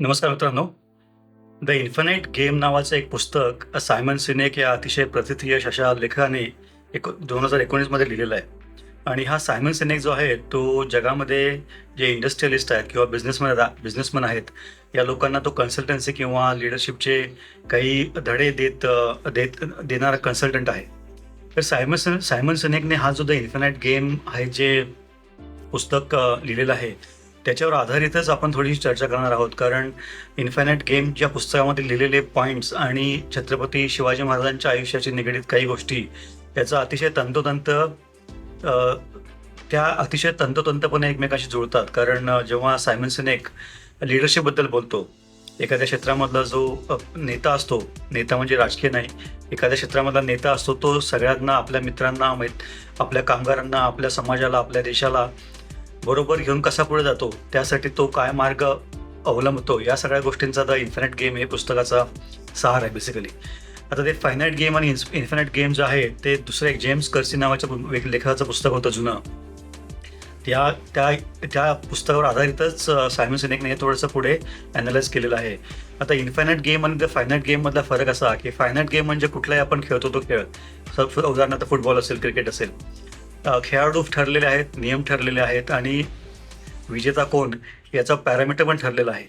नमस्कार मित्रांनो. The infinite game नावाचं एक पुस्तक सायमन सिनेक या अतिशय प्रतिथयश अशा लेखकाने एक दोन हजार एकोणीसमध्ये लिहिलेलं आहे. आणि हा सायमन सिनेक जो आहे तो जगामध्ये जे इंडस्ट्रियलिस्ट आहेत किंवा बिझनेसमॅन बिझनेसमॅन आहेत या लोकांना तो कन्सल्टन्सी किंवा लिडरशिपचे काही धडे देत देत देणारा कन्सल्टंट आहे. तर सायमन सायमन सिनेकने हा जो द इन्फिनाईट गेम आहे जे पुस्तक लिहिलेलं आहे त्याच्यावर आधारितच आपण थोडीशी चर्चा करणार आहोत. कारण इन्फायनाईट गेम ज्या पुस्तकामध्ये लिहिलेले पॉईंट्स आणि छत्रपती शिवाजी महाराजांच्या आयुष्याशी निगडीत काही गोष्टी याचा अतिशय तंतोतंत त्या अतिशय तंतोतंतपणे एकमेकाशी जुळतात. कारण जेव्हा सायमन सिनेक लिडरशिपबद्दल बोलतो एखाद्या क्षेत्रामधला जो नेता असतो नेता म्हणजे राजकीय नाही एखाद्या क्षेत्रामधला नेता असतो तो सगळ्यांना आपल्या मित्रांना आपल्या कामगारांना आपल्या समाजाला आपल्या देशाला बरोबर घेऊन कसा पुढे जातो त्यासाठी तो काय मार्ग अवलंबतो या सगळ्या गोष्टींचा द इन्फिनाईट गेम हे पुस्तकाचा सहार आहे बेसिकली आता ते फायनाईट गेम आणि इन्फिनाईट गेम जे आहे ते दुसरं एक जेम्स कर्सी नावाच्या लेखकाचं पुस्तक होतं जुनं. त्या त्या त्या पुस्तकावर आधारितच सायमन सिनेकने हे थोडंसं पुढे अनालाइज केलेलं आहे. आता इन्फायनाईट गेम आणि द फायनाईट गेममधला फरक असा की फायनाईट गेम म्हणजे कुठलाही आपण खेळतो तो खेळ. उदाहरणार्थ फुटबॉल असेल क्रिकेट असेल. खेळाडू ठरलेले आहेत नियम ठरलेले आहेत आणि विजेता कोण याचा पॅरामीटर पण ठरलेला आहे.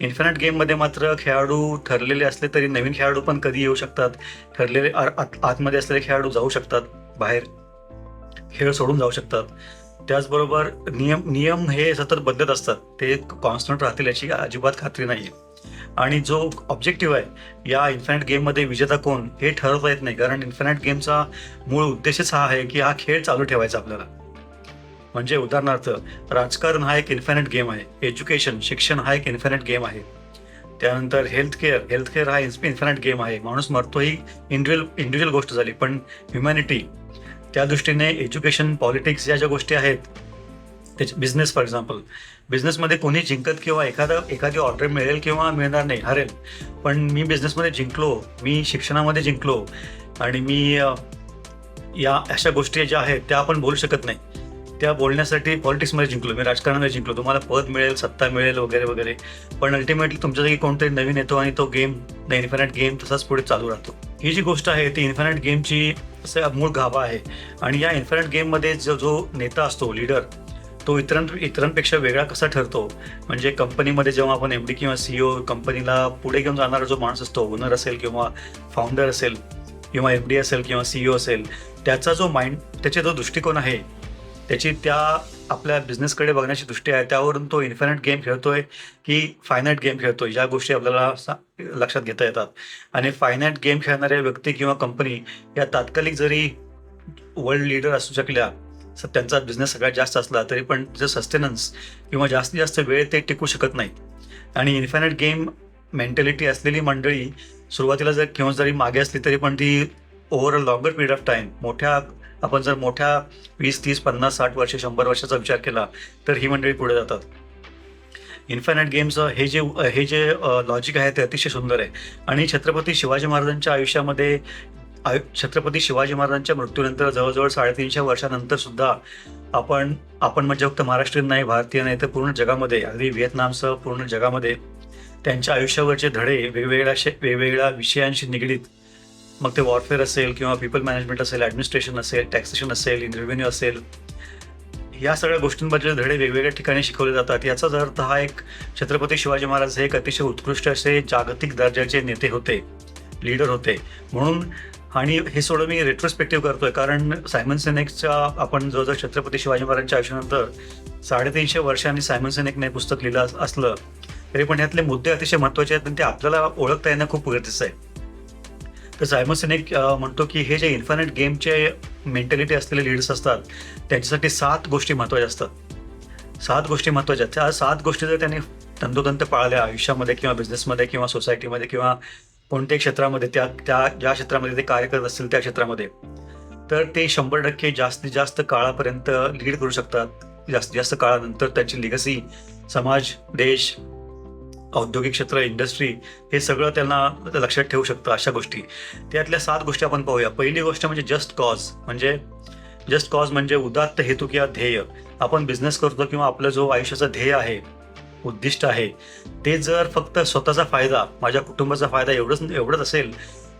इन्फिनाईट गेममध्ये मात्र खेळाडू ठरलेले असले तरी नवीन खेळाडू पण कधी येऊ शकतात. ठरलेले आत- आतमध्ये असलेले खेळाडू जाऊ शकतात बाहेर खेळ सोडून जाऊ शकतात. त्याचबरोबर नियम नियम हे सतत बदलत असतात. ते कॉन्स्टंट राहतील याची अजिबात खात्री नाही आहे आणि जो ऑब्जेक्टिव्ह आहे या इन्फिनाईट गेममध्ये विजेता कोण हे ठरवता येत नाही. कारण इन्फिनाईट गेमचा मूळ उद्देशच हा आहे की हा खेळ चालू ठेवायचा आपल्याला. म्हणजे उदाहरणार्थ राजकारण हा एक इन्फिनाईट गेम आहे. एज्युकेशन शिक्षण हा एक इन्फिनाईट गेम आहे. त्यानंतर हेल्थ केअर हेल्थ केअर हा इन्फिनाईट गेम आहे. माणूस मरतो ही इंडिव्हिज्युअल इंडिव्हिज्युअल गोष्ट झाली. पण ह्युमॅनिटी त्या दृष्टीने एज्युकेशन पॉलिटिक्स या ज्या गोष्टी आहेत त्याचे बिझनेस फॉर एक्झाम्पल बिझनेसमध्ये कोणी जिंकत किंवा एखादा एखादी ऑर्डर मिळेल किंवा मिळणार नाही हरेल. पण मी बिझनेसमध्ये जिंकलो मी शिक्षणामध्ये जिंकलो आणि मी या अशा गोष्टी ज्या आहेत त्या आपण बोलू शकत नाही. त्या बोलण्यासाठी पॉलिटिक्समध्ये जिंकलो मी राजकारणामध्ये जिंकलो. तुम्हाला पद मिळेल सत्ता मिळेल वगैरे वगैरे. पण अल्टिमेटली तुमच्यासाठी कोणतरी नवीन येतो आणि तो गेम द इन्फिनाईट गेम तसाच पुढे चालू राहतो. ही जी गोष्ट आहे ती इन्फिनाईट गेमची असं मूळ गाभा आहे. आणि या इन्फिनाईट गेममध्ये जो जो नेता असतो लीडर तो इतरां इतरांपेक्षा वेगळा कसा ठरतो? म्हणजे कंपनीमध्ये जेव्हा आपण एम डी किंवा सीईओ कंपनीला पुढे घेऊन जाणारा जो माणूस असतो ओनर असेल किंवा फाउंडर असेल किंवा एम डी असेल किंवा सीईओ असेल त्याचा जो माइंड त्याचा जो दृष्टिकोन आहे त्याची त्या आपल्या बिझनेसकडे बघण्याची दृष्टी आहे त्यावरून तो इन्फिनाईट गेम खेळतोय की फायनाईट गेम खेळतोय या गोष्टी आपल्याला सा- लक्षात घेता येतात. आणि फायनाईट गेम खेळणाऱ्या व्यक्ती किंवा कंपनी या तात्कालिक जरी वर्ल्ड लीडर असू शकल्या सर त्यांचा बिझनेस सगळ्यात जास्त असला तरी पण त्याचं सस्टेनन्स किंवा जास्तीत जास्त वेळ ते टिकू शकत नाहीत. आणि इन्फायनाईट गेम मेंटॅलिटी असलेली मंडळी सुरुवातीला जर किंवा जरी मागे असली तरी पण ती over a longer period of time मोठ्या आपण जर मोठ्या वीस तीस पन्नास साठ वर्ष शंभर वर्षाचा विचार केला तर ही मंडळी पुढे जातात. इन्फायनाईट गेमचं हे जे हे जे लॉजिक आहे ते अतिशय सुंदर आहे. आणि छत्रपती शिवाजी महाराजांच्या आयुष्यामध्ये छत्रपती शिवाजी महाराजांच्या मृत्यूनंतर जवळजवळ साडेतीनशे वर्षानंतर सुद्धा आपण आपण म्हणजे फक्त महाराष्ट्रीयन नाही भारतीय नाही तर पूर्ण जगामध्ये अगदी व्हिएतनामसह पूर्ण जगामध्ये त्यांच्या आयुष्यावरचे धडे वेगवेगळ्या शे- वेगवेगळ्या विषयांशी निगडीत. मग ते वॉरफेअर असेल किंवा पीपल मॅनेजमेंट असेल ॲडमिनिस्ट्रेशन असेल टॅक्सेशन असेल रेव्हेन्यू असेल. या सगळ्या गोष्टींबद्दल धडे वेगवेगळ्या ठिकाणी शिकवले जातात. याचाच अर्थ हा एक छत्रपती शिवाजी महाराज हे एक अतिशय उत्कृष्ट असे जागतिक दर्जाचे नेते होते लीडर होते. म्हणून आणि हे सोडून मी रेट्रोस्पेक्टिव्ह करतोय. कारण सायमन सिनेकच्या आपण जवळजवळ छत्रपती शिवाजी महाराजांच्या आयुष्यानंतर साडेतीनशे वर्षांनी सायमन सेनेकने पुस्तक लिहिलं असलं तरी पण यातले मुद्दे अतिशय महत्त्वाचे आहेत आणि ते आपल्याला ओळखता येणं खूप गरजेचं आहे. तर सायमन सिनेक म्हणतो की हे जे इन्फायनाईट गेमचे मेंटॅलिटी असलेले लीडर्स असतात त्यांच्यासाठी सात गोष्टी महत्त्वाच्या असतात. सात गोष्टी महत्त्वाच्या आहेत. त्या सात गोष्टी जर त्यांनी तंतोतंत पाळल्या आयुष्यामध्ये किंवा बिझनेसमध्ये किंवा सोसायटीमध्ये किंवा कोणत्याही क्षेत्रामध्ये त्या त्या ज्या क्षेत्रामध्ये ते कार्य करत असतील त्या क्षेत्रामध्ये. तर ते शंभर टक्के जास्तीत जास्त काळापर्यंत लीड करू शकतात. जास्तीत जास्त काळानंतर त्यांची लिगसी समाज देश औद्योगिक क्षेत्र इंडस्ट्री हे सगळं त्यांना लक्षात ठेवू शकतं अशा गोष्टी. त्यातल्या सात गोष्टी आपण पाहूया. पहिली गोष्ट म्हणजे जस्ट कॉज म्हणजे जस्ट कॉज म्हणजे उदात्त हेतू किंवा ध्येय. आपण बिझनेस करतो किंवा आपला जो आयुष्याचा ध्येय आहे उद्दिष्ट आहे. ते जर फक्त स्वतःचा फायदा माझ्या कुटुंबाचा फायदा एवढंच एवढंच असेल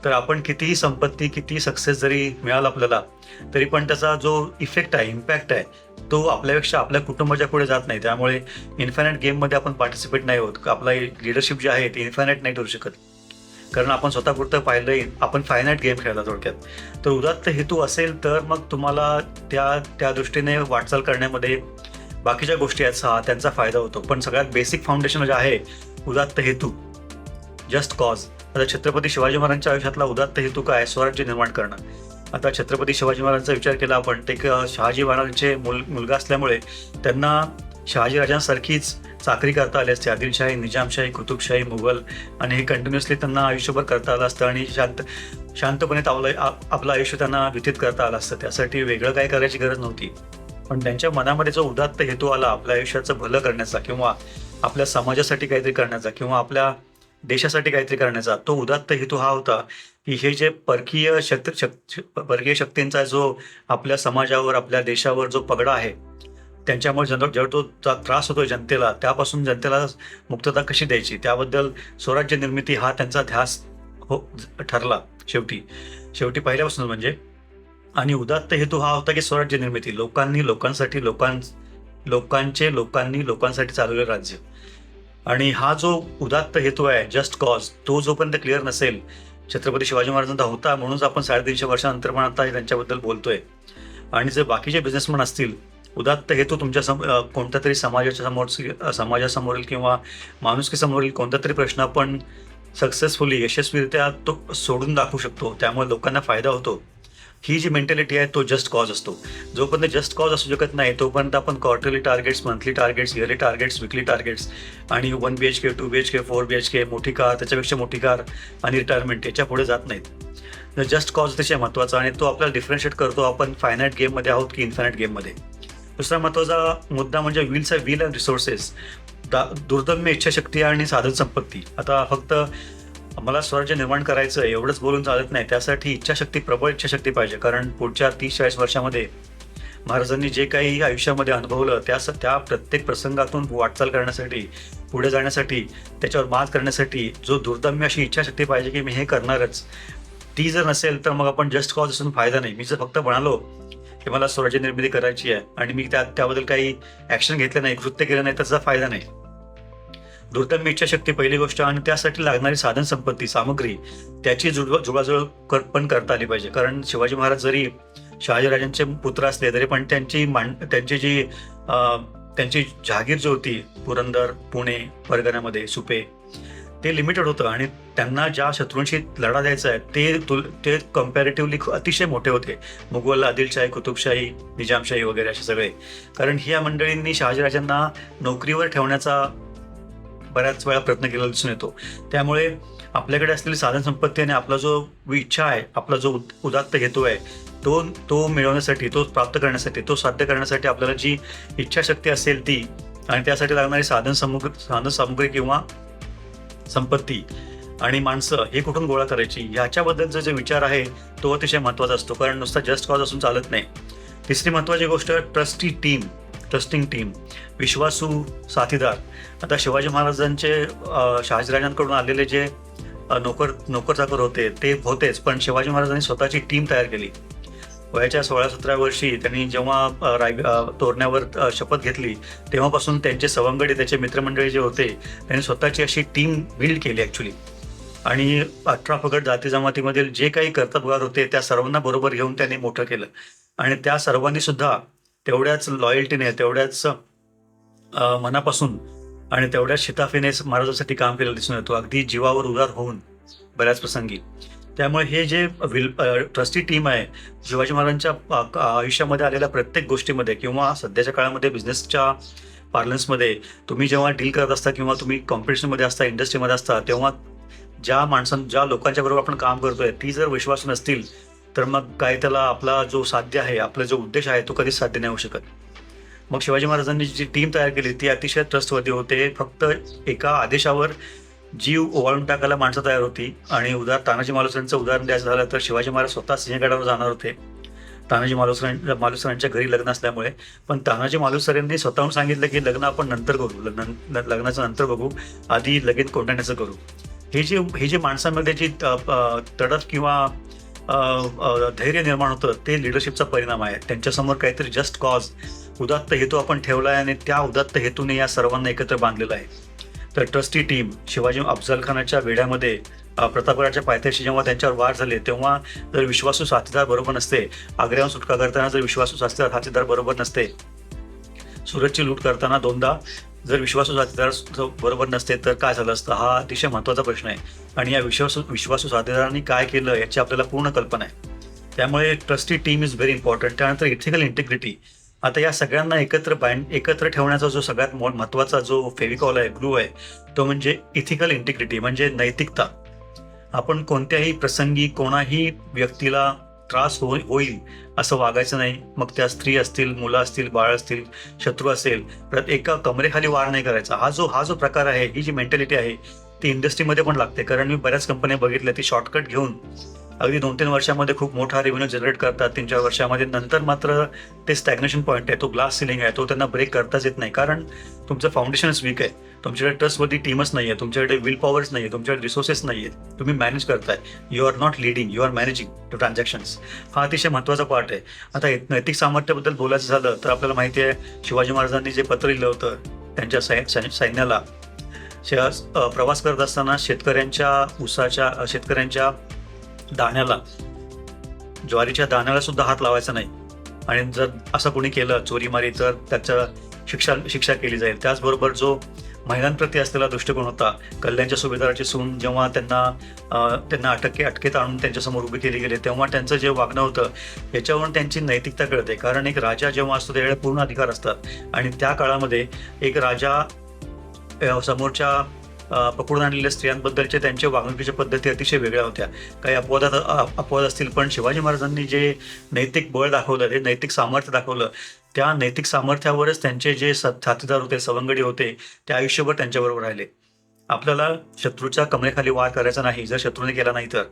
तर आपण कितीही संपत्ती कितीही सक्सेस जरी मिळाला आपल्याला तरी पण त्याचा जो इफेक्ट आहे इम्पॅक्ट आहे तो आपल्यापेक्षा आपल्या कुटुंबाच्या पुढे जात नाही. त्यामुळे इन्फायनाईट गेममध्ये आपण पार्टिसिपेट नाही होत. आपला लिडरशिप जे आहे ते इन्फायनाईट नाही ठरू शकत. कारण आपण स्वतःपुरतं पाहिलंय आपण फायनाईट गेम खेळला थोडक्यात. तर उदात्त हेतू असेल तर मग तुम्हाला त्या त्या दृष्टीने वाटचाल करण्यामध्ये बाकीच्या गोष्टी आहेत त्यांचा फायदा होतो. पण सगळ्यात बेसिक फाउंडेशन जे आहे उदात्त हेतू. जस्ट कॉज आता छत्रपती शिवाजी महाराजांच्या आयुष्यातला उदात्त हेतू काय स्वराज्य निर्माण करणं. आता छत्रपती शिवाजी महाराजांचा विचार केला आपण ते एक शहाजी महाराजांचे मुल मुलगा असल्यामुळे त्यांना शहाजी राजांसारखीच चाकरी करता आली असते. आदिलशाही निजामशाही कुतुबशाही मुघल आणि हे कंटिन्युअसली त्यांना आयुष्यभर करता आलं असतं आणि शांत शांतपणे आपलं आपलं आयुष्य त्यांना व्यतीत करता आलं असतं. त्यासाठी वेगळं काय करायची गरज नव्हती. पण त्यांच्या मनामध्ये जो उदात्त हेतू आला आपल्या आयुष्याचं भलं करण्याचा किंवा आपल्या समाजासाठी काहीतरी करण्याचा किंवा आपल्या देशासाठी काहीतरी करण्याचा तो उदात्त हेतू हा होता की हे जे परकीय शक्ती शक् परकीय शक्तींचा जो आपल्या समाजावर आपल्या देशावर जो पगडा आहे त्यांच्यामुळे जन जेव्हा तो त्रास होतो जनतेला त्यापासून जनतेला मुक्तता कशी द्यायची? त्याबद्दल स्वराज्य निर्मिती हा त्यांचा ध्यास हो ठरला शेवटी. शेवटी पहिल्यापासून म्हणजे आणि उदात्त हेतू हा होता की स्वराज्य निर्मिती. लोकांनी लोकांसाठी लोकां लोकांचे लोकांनी लोकांसाठी चालवलेलं राज्य. आणि हा जो उदात्त हेतू आहे जस्ट कॉज तो जोपर्यंत क्लिअर नसेल छत्रपती शिवाजी महाराजांचा होता म्हणूनच आपण साडेतीनशे वर्षानंतर पण आता त्यांच्याबद्दल बोलतोय. आणि जे बाकीचे बिझनेसमॅन असतील उदात्त हेतू तुमच्या सम कोणत्या तरी समाजाच्या समोर समाजासमोरील किंवा माणुसकीसमोरील कोणता तरी प्रश्न आपण सक्सेसफुली यशस्वीरित्या तो सोडून दाखवू शकतो. त्यामुळे लोकांना फायदा होतो. ही जी मेंटॅलिटी आहे तो जस्ट कॉज असतो. जोपर्यंत जस्ट कॉज असू शकत नाही तोपर्यंत आपण quarterly targets monthly targets yearly targets weekly targets आणि one B H K two B H K four B H K मोठी कार त्याच्यापेक्षा मोठी कार आणि रिटायरमेंट याच्यापुढे जात नाहीत. जस्ट कॉज अतिशय महत्त्वाचा आणि तो आपल्याला डिफरन्शिएट करतो. आपण फायनाईट गेममध्ये आहोत की इन्फायनाईट गेममध्ये दुसरा महत्त्वाचा मुद्दा म्हणजे विल्स आहे विल अँड रिसोर्सेस दा दुर्दम्य इच्छाशक्ती आणि साधन संपत्ती आता फक्त मला स्वराज्य निर्माण करायचं आहे एवढंच बोलून चालत नाही. त्यासाठी इच्छाशक्ती प्रबळ इच्छाशक्ती पाहिजे. कारण पुढच्या तीस चाळीस वर्षामध्ये महाराजांनी जे काही आयुष्यामध्ये अनुभवलं त्या त्या प्रत्येक प्रसंगातून वाटचाल करण्यासाठी पुढे जाण्यासाठी त्याच्यावर मात करण्यासाठी जो दुर्दम्य अशी इच्छाशक्ती पाहिजे की मी हे करणारच ती जर नसेल तर मग आपण जस्ट कॉज असून फायदा नाही. मी जर फक्त म्हणालो की मला स्वराज्य निर्मिती करायची आहे आणि मी त्या त्याबद्दल काही ऍक्शन घेतलं नाही कृत्य केलं नाही त्याचा फायदा नाही. दुर्दम्य इच्छाशक्ती पहिली गोष्ट आणि त्यासाठी लागणारी साधन संपत्ती सामग्री त्याची जुळ कर पण करता आली पाहिजे. कारण शिवाजी महाराज जरी शहाजीराजांचे पुत्र असले तरी पण त्यांची मान त्यांची जी त्यांची जहागीर जी होती पुरंदर पुणे परगण्यामध्ये सुपे ते लिमिटेड होतं. आणि त्यांना ज्या शत्रूंशी लढा द्यायचा आहे ते तुल ते कम्पॅरेटिव्हली अतिशय मोठे होते. मुघल आदिलशाही कुतुबशाही निजामशाही वगैरे असे सगळे. कारण ह्या मंडळींनी शहाजीराजांना नोकरीवर ठेवण्याचा बऱ्याच वेळा प्रयत्न केलेला दिसून येतो. त्यामुळे आपल्याकडे असलेली साधन संपत्ती आणि आपला जो इच्छा आहे आपला जो उद- उदात्त हेतू आहे तो तो मिळवण्यासाठी तो प्राप्त करण्यासाठी तो साध्य करण्यासाठी आपल्याला जी इच्छाशक्ती असेल ती आणि त्यासाठी लागणारी साधन सामुग्री साधन सामुग्री किंवा संपत्ती आणि माणसं हे कुठून गोळा करायची? ह्याच्याबद्दलचा जो विचार आहे तो अतिशय महत्त्वाचा असतो. कारण नुसता जस्ट कॉज असून चालत नाही. तिसरी महत्त्वाची गोष्ट ट्रस्टी टीम ट्रस्टिंग टीम विश्वासू साथीदार. आता शिवाजी महाराजांचे शहाजीराजांकडून आलेले जे नोकर नोकर चाकर होते ते होतेच पण शिवाजी महाराजांनी स्वतःची टीम तयार केली. वयाच्या सोळा सतरा वर्षी त्यांनी जेव्हा राय तोरण्यावर शपथ घेतली तेव्हापासून त्यांचे सवंगडी त्याचे मित्रमंडळी जे होते त्यांनी स्वतःची अशी टीम बिल्ड केली ॲक्च्युली आणि अठरा फगट जाती जमातीमधील जे काही कर्तबगार होते त्या सर्वांना बरोबर घेऊन त्यांनी मोठं केलं. आणि त्या सर्वांनी सुद्धा तेवढ्याच लॉयल्टीने तेवढ्याच मनापासून आणि तेवढ्याच शिताफीने महाराजांसाठी काम केलेलं दिसून येतो. अगदी जीवावर उदार होऊन बऱ्याच प्रसंगी. त्यामुळे हे जे विल ट्रस्टी टीम आहे शिवाजी महाराजांच्या आयुष्यामध्ये आलेल्या प्रत्येक गोष्टीमध्ये किंवा सध्याच्या काळामध्ये बिझनेसच्या पार्लन्समध्ये तुम्ही जेव्हा डील करत असता किंवा तुम्ही कॉम्पिटिशनमध्ये असता इंडस्ट्रीमध्ये असता तेव्हा ज्या माणसां ज्या लोकांच्या बरोबर आपण काम करतोय ती जर विश्वास नसतील तर मग काय त्याला आपला जो साध्य आहे आपला जो उद्देश आहे तो कधीच साध्य नाही होऊ शकत. मग शिवाजी महाराजांनी जी टीम तयार केली ती अतिशय ट्रस्टवर्दी होते. फक्त एका आदेशावर जीव ओवाळून टाकायला माणसं तयार होती. आणि उदार तानाजी मालुसरांचं उदाहरण द्यायचं झालं तर शिवाजी महाराज स्वतः सिंहगडावर जाणार होते. तानाजी मालुसरां मालुसरांच्या घरी लग्न असल्यामुळे. पण तानाजी मालुसरांनी स्वतःहून सांगितलं की लग्न आपण नंतर करू. लग्न लग्नाचं नंतर बघू. आधी लगेच कोंडाण्याचं करू. हे जे हे जे माणसामध्ये जी अ, तडफ किंवा धैर्य निर्माण होतं ते लिडरशिपचा परिणाम आहे. त्यांच्यासमोर काहीतरी जस्ट कॉज उदात्त हेतू आपण ठेवला आहे आणि त्या उदात्त हेतूने या सर्वांना एकत्र बांधलेलं आहे. तर ट्रस्टी टीम शिवाजी अफजल खानाच्या वेढ्यामध्ये प्रतापगडाच्या पायथ्याशी जेव्हा त्यांच्यावर वार झाले तेव्हा जर विश्वासू साथीदार बरोबर नसते आग्र्याहून सुटका करताना जर विश्वासू साथीदार साथीदार बरोबर नसते सुरतची लूट करताना दोनदा जर विश्वासू साथीदार बरोबर नसते तर काय झालं असतं? हा अतिशय महत्त्वाचा प्रश्न आहे. आणि या विश्वासू विश्वासू साथीदारांनी काय केलं याची आपल्याला पूर्ण कल्पना आहे. त्यामुळे trusty team is very important त्यानंतर इथिकल इंटिग्रिटी आता या सगळ्यांना एकत्र बाइंड एकत्र ठेवण्याचा जो सगळ्यात मो- महत्त्वाचा जो फेविकॉल आहे ग्लू आहे तो म्हणजे इथिकल इंटिग्रिटी म्हणजे नैतिकता. आपण कोणत्याही प्रसंगी कोणाही व्यक्तीला त्रास हो- होईल असं वागायचं नाही. मग त्या स्त्री असतील मुलं असतील बाळ असतील शत्रू असेल परत एका कमरेखाली वार नाही करायचा. हा जो हा जो प्रकार आहे ही जी मेंटॅलिटी आहे ती इंडस्ट्रीमध्ये पण लागते. कारण मी बऱ्याच कंपन्या बघितल्या ती शॉर्टकट घेऊन अगदी दोन तीन वर्षामध्ये खूप मोठा रेव्हेन्यू जनरेट करतात. तीन चार वर्षामध्ये नंतर मात्र ते स्टॅग्नेशन पॉईंट आहे. तो ग्लास सिलिंग आहे. तो त्यांना ब्रेक करताच येत नाही. कारण तुमचं फाउंडेशनच वीक आहे. तुमच्याकडे ट्रस्टवरती टीमच नाही आहे तुमच्याकडे विल पॉवर्स नाही आहे तुमच्याकडे रिसोर्सेस नाही आहेत तुम्ही मॅनेज करताय. You are not leading you are managing to transactions हा अतिशय महत्त्वाचा पार्ट आहे. आता नैतिक सामर्थ्याबद्दल बोलायचं झालं तर आपल्याला माहिती आहे शिवाजी महाराजांनी जे पत्र लिहिलं होतं त्यांच्या सै सैन्याला प्रवास करत असताना शेतकऱ्यांच्या ऊसाच्या शेतकऱ्यांच्या दाण्याला. ज्वारीच्या दाण्याला सुद्धा हात लावायचा नाही. आणि जर असं कोणी केलं चोरीमारी तर त्याचं शिक्षा शिक्षा केली जाईल. त्याचबरोबर जो महिलांप्रती असलेला दृष्टिकोन होता कल्याणच्या सुभेदाराची सून जेव्हा त्यांना त्यांना अटके अटकेत आणून त्यांच्यासमोर उभी केली गेली तेव्हा त्यांचं जे वागणं होतं याच्यावरून त्यांची नैतिकता कळते. कारण एक राजा जेव्हा असतो त्यावेळेला पूर्ण अधिकार असतात. आणि त्या काळामध्ये एक राजा समोरच्या पकडून आणलेल्या स्त्रियांबद्दलच्या त्यांच्या वागणुकीच्या पद्धती अतिशय वेगळ्या होत्या. काही अपवादात अपवाद असतील पण शिवाजी महाराजांनी जे नैतिक बळ दाखवलं ते नैतिक सामर्थ्य दाखवलं त्या नैतिक सामर्थ्यावरच त्यांचे जे स- साथीदार होते सवंगडी होते ते आयुष्यभर त्यांच्याबरोबर राहिले. आपल्याला शत्रूच्या कमरेखाली वार करायचा नाही जर शत्रूने केला नाही तर.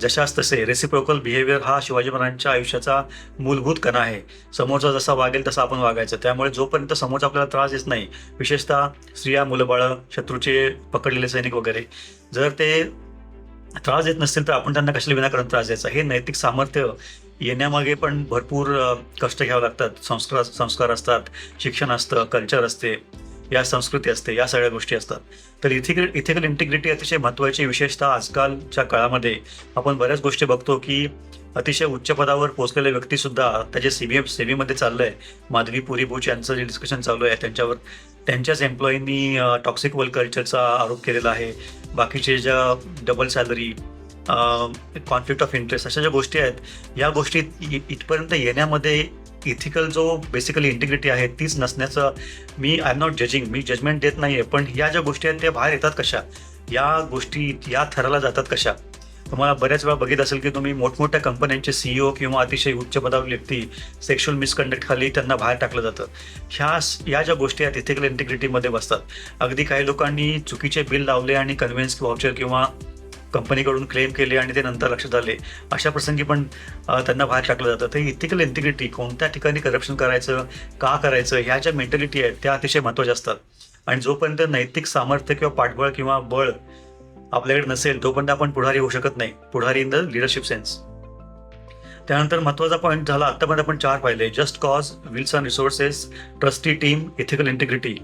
जशाच तसे रेसिप्रोकल बिहेवियर हा शिवाजी महाराजांच्या आयुष्याचा मूलभूत कणा आहे. समोरचा जसा वागेल तसा आपण वागायचं. त्यामुळे जोपर्यंत समोरचा आपल्याला त्रास देत नाही विशेषतः स्त्रिया मुलंबाळं शत्रूचे पकडलेले सैनिक वगैरे जर ते त्रास देत नसतील तर आपण त्यांना कशाला विनाकारण त्रास द्यायचा? हे नैतिक सामर्थ्य येण्यामागे पण भरपूर कष्ट घ्यावं लागतात. संस्कार संस्कार असतात शिक्षण असतं कल्चर असते. या संस्कृती असते या सगळ्या गोष्टी असतात. तर इथिकल इथिकल इंटिग्रिटी अतिशय महत्त्वाची विशेषतः आजकालच्या काळामध्ये आपण बऱ्याच गोष्टी बघतो की अतिशय उच्च पदावर पोहोचलेले व्यक्तीसुद्धा त्याचे सी बी एफ सेवेमध्ये चाललं आहे माधवी पुरी बुच यांचं जे डिस्कशन चालू आहे त्यांच्यावर त्यांच्याच एम्प्लॉईंनी टॉक्सिक वर्क कल्चरचा आरोप केलेला आहे. बाकीचे ज्या double salary conflict of interest अशा ज्या गोष्टी आहेत या गोष्टी इ- इथपर्यंत येण्यामध्ये इथिकल जो बेसिकली इंटिग्रिटी आहे तीच नसण्याचं मी आय एम नॉट जजिंग मी जजमेंट देत नाही आहे पण या ज्या गोष्टी आहेत त्या बाहेर येतात कशा? या गोष्टी या थराला जातात कशा? तुम्हाला बऱ्याच वेळा बघित असेल की तुम्ही मोठमोठ्या कंपन्यांचे सीईओ किंवा अतिशय उच्च पदावर व्यक्ती सेक्शुअल मिसकंडक्ट खाली त्यांना बाहेर टाकलं जातं. ह्या या ज्या गोष्टी आहेत इथिकल इंटिग्रिटीमध्ये बसतात. अगदी काही लोकांनी चुकीचे बिल लावले आणि कन्व्हिन्स व्हाउचर किंवा कंपनीकडून क्लेम केले आणि ते नंतर लक्षात आले. अशा प्रसंगी पण त्यांना बाहेर टाकलं जातं. ते इथिकल इंटिग्रिटी कोणत्या ठिकाणी करप्शन करायचं का करायचं ह्या ज्या मेंटॅलिटी आहेत त्या अतिशय महत्त्वाच्या असतात. आणि जोपर्यंत नैतिक सामर्थ्य किंवा पाठबळ किंवा बळ आपल्याकडे नसेल तोपर्यंत आपण पुढारी होऊ शकत नाही. पुढारी इन द लिडरशिप सेन्स त्यानंतर महत्त्वाचा पॉईंट झाला आत्तापर्यंत आपण चार पाहिले. Just cause wills and resources trusty team ethical integrity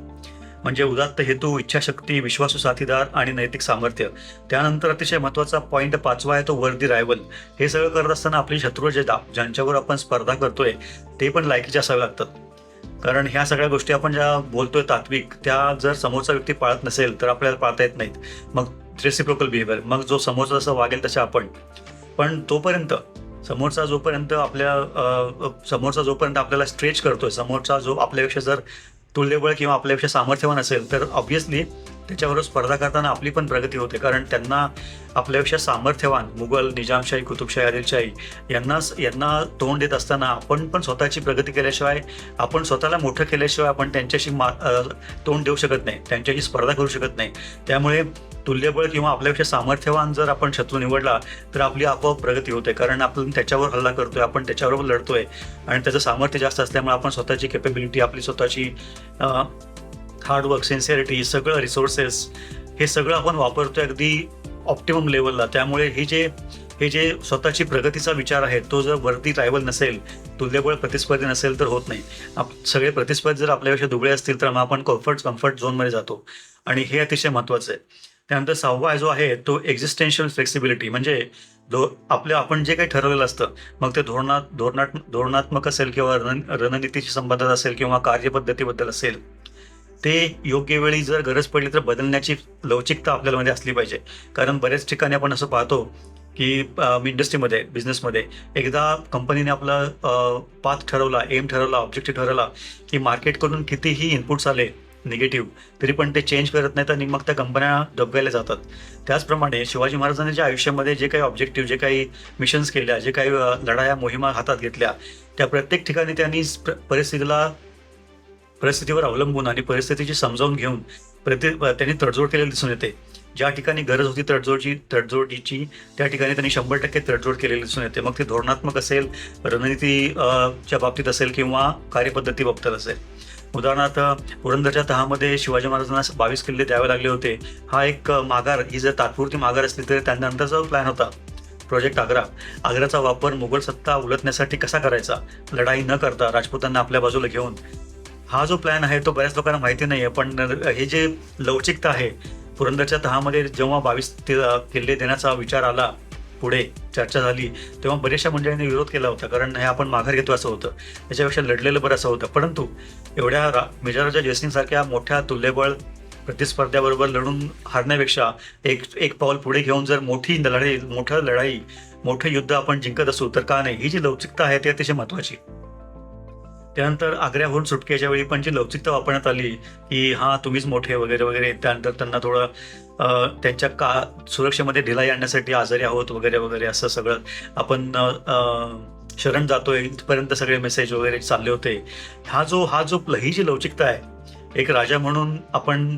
म्हणजे उदात्त हेतू इच्छाशक्ती विश्वासू साथीदार आणि नैतिक सामर्थ्य. त्यानंतर अतिशय महत्त्वाचा पॉईंट पाचवा आहे तो वर्दी रायवल हे सगळं करत असताना आपले शत्रू जे दा- ज्यांच्यावर आपण स्पर्धा करतोय ते पण लायकीच्या असावे लागतात. कारण ह्या सगळ्या गोष्टी आपण ज्या बोलतोय तात्विक त्या जर समोरचा व्यक्ती पाळत नसेल तर आपल्याला पाळता येत नाहीत. मग रेसिप्रोकल बिहेवियर मग जो समोरचा जसं वागेल तसे आपण. पण तोपर्यंत समोरचा जोपर्यंत आपल्या समोरचा जोपर्यंत आपल्याला स्ट्रेच करतोय समोरचा जो आपल्यापेक्षा जर तुल्यबळ किंवा आपल्यापेक्षा सामर्थ्यवान असेल तर ऑब्व्हियसली त्याच्याबरोबर स्पर्धा करताना आपली पण प्रगती होते कारण त्यांना आपल्यापेक्षा सामर्थ्यवान मुघल निजामशाही कुतुबशाही आदिलशाही यांना यांना तोंड देत असताना आपण पण स्वतःची प्रगती केल्याशिवाय आपण स्वतःला मोठं केल्याशिवाय आपण त्यांच्याशी मा तोंड देऊ शकत नाही त्यांच्याशी स्पर्धा करू शकत नाही. त्यामुळे तुल्यबळ किंवा आपल्यापेक्षा सामर्थ्यवान जर आपण शत्रू निवडला तर आपली आपोआप प्रगती होते कारण आपण त्याच्यावर हल्ला करतोय आपण त्याच्याबरोबर लढतोय आणि त्याचं सामर्थ्य जास्त असल्यामुळे आपण स्वतःची कॅपेबिलिटी आपली स्वतःची हार्डवर्क सिन्सिअरिटी सगळं रिसोर्सेस हे सगळं आपण वापरतोय अगदी ऑप्टिमम लेवलला त्यामुळे हे जे हे जे स्वतःची प्रगतीचा विचार आहे तो जर वरती रायवल नसेल तुल्यबळ प्रतिस्पर्धी नसेल तर होत नाही. आप सगळे प्रतिस्पर्धी जर आपल्यापेक्षा दुबळे असतील तर मग आपण कम्फर्ट कम्फर्ट झोनमध्ये जातो. आणि हे अतिशय महत्त्वाचं आहे. त्यानंतर सहावा जो आहे तो एक्झिस्टेन्शियल फ्लेक्सिबिलिटी म्हणजे धो आपलं आपण जे काही ठरवलेलं असतं मग ते धोरणात धोरणात धोरणात्मक असेल किंवा रण रणनीतीशी संबंधित असेल किंवा कार्यपद्धतीबद्दल असेल ते योग्य वेळी जर गरज पडली तर बदलण्याची लवचिकता आपल्यामध्ये असली पाहिजे. कारण बऱ्याच ठिकाणी आपण असं पाहतो की इंडस्ट्रीमध्ये बिझनेसमध्ये एकदा कंपनीने आपला पाथ ठरवला एम ठरवला ऑब्जेक्टिव्ह ठरवला की मार्केटकडून कितीही इनपुट्स आले निगेटिव्ह तरी पण ते चेंज करत नाहीत आणि मग त्या कंपन्या डबगायला जातात. त्याचप्रमाणे शिवाजी महाराजांच्या आयुष्यामध्ये जे काही ऑब्जेक्टिव्ह जे काही मिशन्स केल्या जे काही लढाया मोहिमा हातात घेतल्या त्या प्रत्येक ठिकाणी त्यांनी परिस्थितीला परिस्थितीवर अवलंबून आणि परिस्थितीची समजावून घेऊन प्रति त्यांनी तडजोड केलेली दिसून येते. ज्या ठिकाणी गरज होती तडजोडची तडजोडीची त्या ठिकाणी त्यांनी शंभर टक्के तडजोड केलेली दिसून येते. मग ते धोरणात्मक असेल रणनीती च्या बाबतीत असेल किंवा कार्यपद्धती बाबतीत असेल. उदाहरणार्थ पुरंदरच्या तहामध्ये शिवाजी महाराजांना बावीस किल्ले द्यावे लागले होते. हा एक माघार ही जर तात्पुरती माघार असली तरी त्यानंतरचा प्लॅन होता. प्रोजेक्ट आग्रा. आग्राचा वापर मुघल सत्ता उलटण्यासाठी कसा करायचा? लढाई न करता राजपुतांना आपल्या बाजूला घेऊन हा जो प्लॅन आहे तो बऱ्याच लोकांना माहिती नाही आहे पण हे जे लवचिकता आहे पुरंदरच्या तहामध्ये जेव्हा बावीस किल्ले देण्याचा विचार आला पुढे चर्चा झाली तेव्हा बऱ्याचशा मंडळींनी विरोध केला होता कारण हे आपण माघार घेतो असं होतं. त्याच्यापेक्षा लढलेलं बरं असं होतं. परंतु एवढ्या रा मेजराजा जयसिंगसारख्या मोठ्या तुल्यबळ प्रतिस्पर्ध्याबरोबर लढून हारण्यापेक्षा एक एक पाऊल पुढे घेऊन जर मोठी लढाई मोठं लढाई मोठं युद्ध आपण जिंकत असू तर का नाही? ही जी लवचिकता आहे ती अतिशय महत्वाची त्यानंतर आग्र्याहून सुटकेच्या वेळी पण जी लवचिकता वापरण्यात आली की हां तुम्हीच मोठे वगैरे वगैरे त्यानंतर त्यांना थोडं त्यांच्या का सुरक्षेमध्ये ढिलाई आणण्यासाठी आजारी आहोत वगैरे वगैरे असं सगळं आपण शरण जातोय इथपर्यंत सगळे मेसेज वगैरे चालले होते. हा जो हा जो ही जी लवचिकता आहे एक राजा म्हणून आपण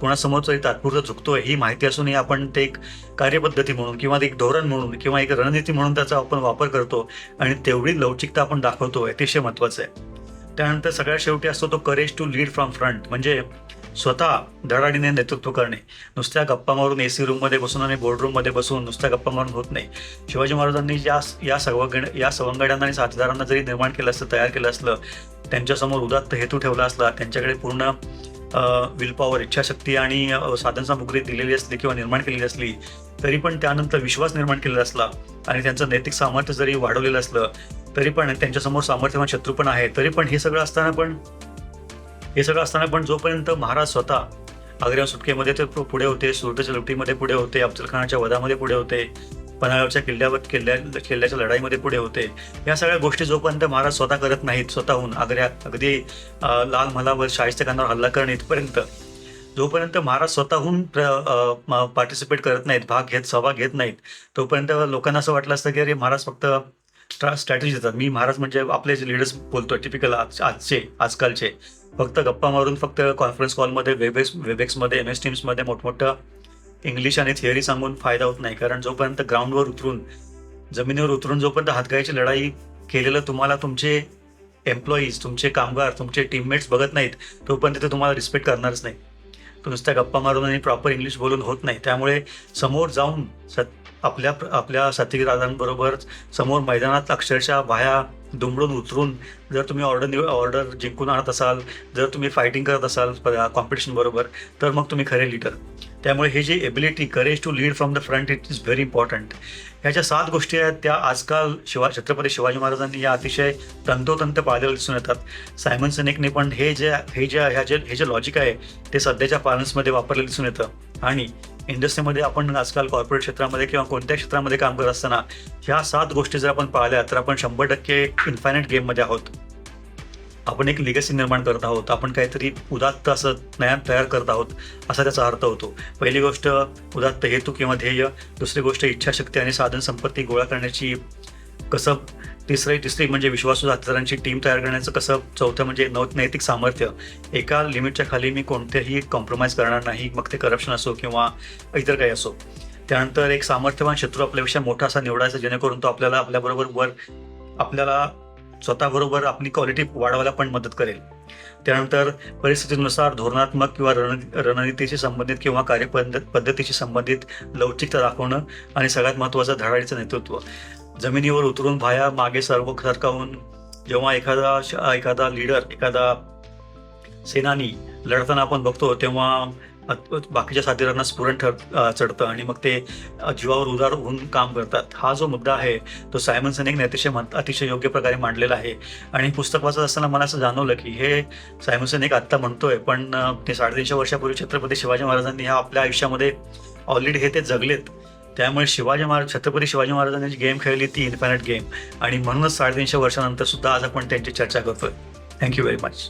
कोणासमोर तरी तात्पुरतं झुकतोय ही माहिती असूनही आपण ते एक कार्यपद्धती म्हणून किंवा एक धोरण म्हणून किंवा एक रणनीती म्हणून त्याचा आपण वापर करतो आणि तेवढी लवचिकता आपण दाखवतो अतिशय महत्वाचं आहे. त्यानंतर सगळ्यात शेवटी असतो तो courage to lead from front म्हणजे स्वतः धडाडीने नेतृत्व करणे. नुसत्या गप्पा मारून ए सी रूममध्ये बसून आणि बोर्डरूममध्ये बसून नुसत्या गप्पा मारून होत नाही. शिवाजी महाराजांनी ज्या या सवंगड या सवंगड्यांना आणि साथीदारांना जरी निर्माण केलं असतं तयार केलं असलं त्यांच्यासमोर उदात्त हेतू ठेवला असला त्यांच्याकडे पूर्ण विल पॉवर इच्छाशक्ती आणि साधन सामुग्री दिलेली असली किंवा निर्माण केलेली असली तरी पण त्यानंतर विश्वास निर्माण केलेला असला आणि त्यांचं नैतिक सामर्थ्य जरी वाढवलेलं असलं तरी पण त्यांच्यासमोर सामर्थ्यवान शत्रू पण आहे. तरी पण हे सगळं असताना पण हे सगळं असताना पण जोपर्यंत महाराज स्वतः आग्र्या सुटकेमध्ये ते पुढे होते सुरतेच्या लुटीमध्ये पुढे होते अफजल खानाच्या वधामध्ये पुढे होते पन्हाळ्याच्या किल्ल्यावर किल्ल्या किल्ल्याच्या लढाईमध्ये पुढे होते या सगळ्या गोष्टी जोपर्यंत महाराज स्वतः करत नाहीत स्वतःहून आग्र्यात अगदी लाल महालावर शाहिस्तेखानावर हल्ला करणे इथपर्यंत जोपर्यंत महाराज स्वतःहून पार्टिसिपेट करत नाहीत भाग घेत सहभाग घेत नाहीत तोपर्यंत लोकांना असं वाटलं असतं की अरे महाराज फक्त स्ट्रॅटेजी देतात. मी महाराज म्हणजे आपले जे लिडर्स बोलतो टिपिकल आजचे आजकालचे फक्त गप्पा मारून फक्त कॉन्फरन्स कॉलमध्ये वेबेक्स वेबेक्समध्ये एम एस टीम्समध्ये मोठमोठं इंग्लिश आणि थिअरी सांगून फायदा होत नाही. कारण जोपर्यंत ग्राउंडवर उतरून जमिनीवर उतरून जोपर्यंत हातगायची लढाई केलेलं तुम्हाला तुमचे एम्प्लॉईज तुमचे कामगार तुमचे टीममेट्स बघत नाहीत तोपर्यंत ते तुम्हाला रिस्पेक्ट करणारच नाही. नुसत्या गप्पा मारून आणि प्रॉपर इंग्लिश बोलून होत नाही. त्यामुळे समोर जाऊन सत आपल्या आपल्या साथीदारांबरोबर समोर मैदानात अक्षरशः बाया दुमडून उतरून जर तुम्ही ऑर्डर ऑर्डर जिंकून आणत असाल जर तुम्ही फायटिंग करत असाल कॉम्पिटिशनबरोबर तर मग तुम्ही खरे लिडर त्यामुळे हे जे ability courage to lead from the front it is very important ह्या ज्या सात गोष्टी आहेत त्या आजकाल शिवा छत्रपती शिवाजी महाराजांनी या अतिशय तंतोतंत पाळलेल्या दिसून येतात. सायमन सिनेकने पण हे जे हे जे ह्या जे हे जे लॉजिक आहे ते सध्याच्या पालन्समध्ये वापरलेलं दिसून येतं. आणि इंडस्ट्रीमध्ये आपण आजकाल कॉर्पोरेट क्षेत्रामध्ये किंवा कोणत्या क्षेत्रामध्ये काम करत असताना ह्या सात गोष्टी जर आपण पाळल्या तर आपण शंभर टक्के इन्फायनेट गेममध्ये आहोत. आपण एक लिगसी निर्माण करत आहोत. आपण काहीतरी उदात्त असं ज्ञान तयार करत आहोत असा त्याचा अर्थ होतो. पहिली गोष्ट उदात्त हेतू किंवा ध्येय. दुसरी गोष्ट इच्छाशक्ती आणि साधन संपत्ती गोळा करण्याची कसं तिसरी तिसरी म्हणजे विश्वासू साथीदारांची टीम तयार करण्याचं कसं चौथं म्हणजे नव नैतिक सामर्थ्य? एका लिमिटच्या खाली मी कोणतेही कॉम्प्रोमाइज करणार नाही. मग ते करप्शन असो किंवा इतर काही असो. त्यानंतर एक सामर्थ्यवान शत्रू आपल्यापेक्षा मोठा असा निवडायचा जेणेकरून तो आपल्याला आपल्याबरोबर वर आपल्याला स्वतःबरोबर आपली क्वालिटी वाढवायला पण मदत करेल. त्यानंतर परिस्थितीनुसार धोरणात्मक किंवा रण रणनीतीशी संबंधित किंवा कार्यपद्धत पद्धतीशी संबंधित लवचिकता दाखवणं आणि सगळ्यात महत्त्वाचं धडाडीचं नेतृत्व. जमिनीवर उतरून भाया मागे सर्व सरकावून जेव्हा एखादा श- एखादा लीडर एखादा सेनानी लढताना आपण बघतो तेव्हा बाकीच्या साथीदारांना स्फुरण ठर चढतं आणि मग ते जीवावर उदार होऊन काम करतात. हा जो मुद्दा आहे तो सायमन सेनेकने अतिशय अतिशय योग्य प्रकारे मांडलेला आहे. आणि पुस्तक वाचत असताना मला असं जाणवलं की हे सायमन सेनेक आत्ता म्हणतोय पण ते साडेतीनशे वर्षापूर्वी छत्रपती शिवाजी महाराजांनी ह्या आपल्या आयुष्यामध्ये ऑलरेडी हे ते जगलेत. त्यामुळे शिवाजी महाराज छत्रपती शिवाजी महाराजांनी जी गेम खेळली ती इन्फायनाईट गेम आणि म्हणूनच साडेतीनशे वर्षानंतर सुद्धा आज आपण त्यांची चर्चा करतोय. Thank you very much